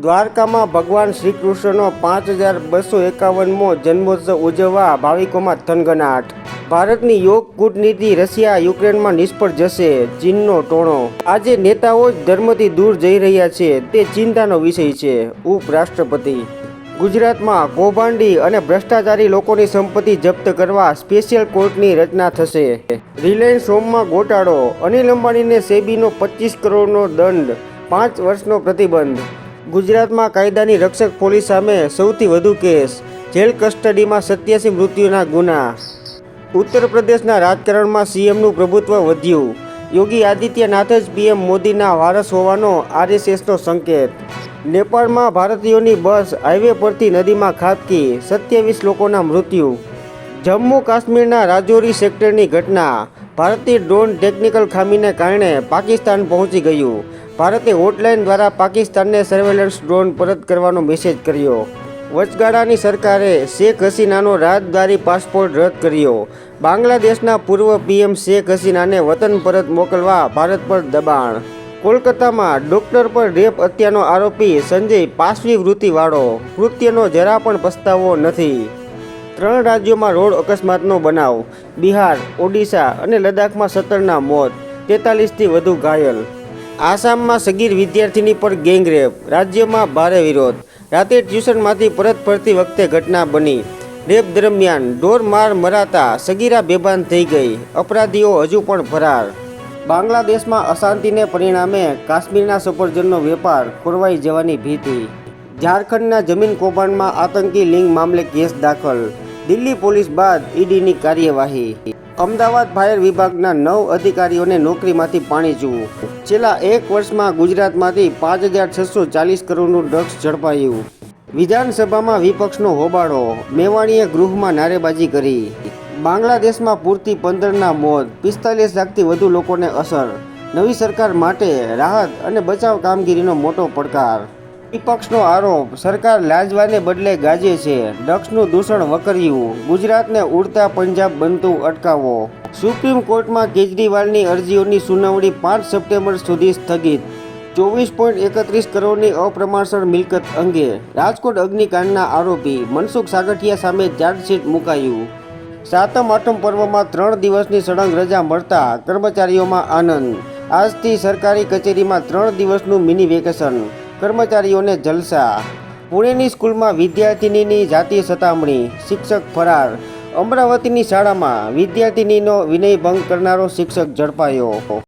દ્વારકામાં ભગવાન શ્રી કૃષ્ણનો પાંચ હજાર બસો એકાવનમો જન્મોત્સવ ઉજવવા ભાવિકોમાં થનગનાટ. ભારતની યોગ કૂટનીતિ રશિયા, યુક્રેનમાં નિષ્ફળ જશે, ચીનનો ટોણો. આજે નેતાઓ જ ધર્મથી દૂર જઈ રહ્યા છે, તે ચિંતાનો વિષય છે, ઉપરાષ્ટ્રપતિ. ગુજરાતમાં કૌભાંડી અને ભ્રષ્ટાચારી લોકોની સંપત્તિ જપ્ત કરવા સ્પેશિયલ કોર્ટની રચના થશે. રિલાયન્સ હોમમાં ગોટાળો. અનિલ અંબાણીને સેબીનો પચીસ કરોડનો દંડ. પાંચ વર્ષનો પ્રતિબંધ. ગુજરાતમાં કાયદાની રક્ષક પોલીસ સામે સૌથી વધુ કેસ. જેલ કસ્ટડીમાં સત્યાસી મૃત્યુના ગુના. ઉત્તર પ્રદેશના રાજકારણમાં સીએમનું પ્રભુત્વ વધ્યું. યોગી આદિત્યનાથ જ પીએમ મોદીના વારસ હોવાનો આરએસએસનો સંકેત. નેપાળમાં ભારતીયોની બસ હાઈવે પરથી નદીમાં ખાબકી, સત્યાવીસ લોકોના મૃત્યુ. જમ્મુ કાશ્મીરના રાજૌરી સેક્ટરની ઘટના. ભારતીય ડ્રોન ટેકનિકલ ખામીને કારણે પાકિસ્તાન પહોંચી ગયું. ભારતે હોટલાઇન દ્વારા પાકિસ્તાનને સર્વેલન્સ ડ્રોન પરત કરવાનો મેસેજ કર્યો. વચગાળાની સરકારે શેખ હસીનાનો રાજદ્વારી પાસપોર્ટ રદ કર્યો. બાંગ્લાદેશના પૂર્વ પીએમ શેખ હસીનાને વતન પરત મોકલવા ભારત પર દબાણ. કોલકાતામાં ડોક્ટર પર રેપ હત્યાનો આરોપી સંજય પાશ્વી વૃત્તિવાળો. કૃત્યનો જરા પણ પસ્તાવો નથી. ત્રણ રાજ્યોમાં રોડ અકસ્માતનો બનાવ. બિહાર, ઓડિશા અને લદ્દાખમાં સત્તરના મોત. તેતાલીસથી વધુ ઘાયલ. આસામમાં સગીર વિદ્યાર્થીની પર ગેંગરેપ રાજ્યમાં ભારે વિરોધ. રાતે ટ્યુશનમાંથી પરત ફરતી વખતે ઘટના બની. રેપ દરમિયાન ઢોર માર મરાતા સગીરા બેભાન થઈ ગઈ. અપરાધીઓ હજુ પણ ફરાર. બાંગ્લાદેશમાં અશાંતિને પરિણામે કાશ્મીરના સફરજનનો વેપાર ખોરવાઈ જવાની ભીતિ. ઝારખંડના જમીન કૌભાંડમાં આતંકી લિંગ મામલે કેસ દાખલ. દિલ્હી પોલીસ બાદ ઈડીની કાર્યવાહી. અમદાવાદ ફાયર વિભાગના નવ અધિકારીઓને નોકરીમાંથી પાણી ચૂવું છેલ્લા એક વર્ષમાં ગુજરાતમાંથી પાંચ હજાર છસો ચાલીસ કરોડનું ડ્રગ્સ ઝડપાયું. વિધાનસભામાં વિપક્ષનો હોબાળો. મેવાણીએ ગૃહમાં નારેબાજી કરી. બાંગ્લાદેશમાં પૂરથી પંદરના મોત. પિસ્તાલીસ લાખથી વધુ લોકોને અસર. નવી સરકાર માટે રાહત અને બચાવ કામગીરીનો મોટો પડકાર. વિપક્ષનો આરોપ, સરકાર લાજવાને બદલે ગાજે છે. ડક્ષનું દૂષણ વકર્યું. ગુજરાતને ઉડતા પંજાબ બનતું અટકાવો. સુપ્રીમ કોર્ટમાં કેજરીવાલની અરજીઓની સુનાવણી પાંચ સપ્ટેમ્બર સુધી સ્થગિત. ચોવીસ પોઈન્ટ એકત્રીસ કરોડની અપ્રમાણસર મિલકત અંગે રાજકોટ અગ્નિકાંડના આરોપી મનસુખ સાગઠિયા સામે ચાર્જશીટ મુકાયું. સાતમ આઠમ પર્વમાં ત્રણ દિવસની સળંગ રજા મળતા કર્મચારીઓમાં આનંદ. આજથી સરકારી કચેરીમાં ત્રણ દિવસનું મિની વેકેશન. કર્મચારીઓને જલસા. પુણેની સ્કૂલમાં વિદ્યાર્થિનીની જાતીય સતામણી. શિક્ષક ફરાર. અમરાવતીની શાળામાં વિદ્યાર્થિનીનો વિનય ભંગ કરનારો શિક્ષક ઝડપાયો.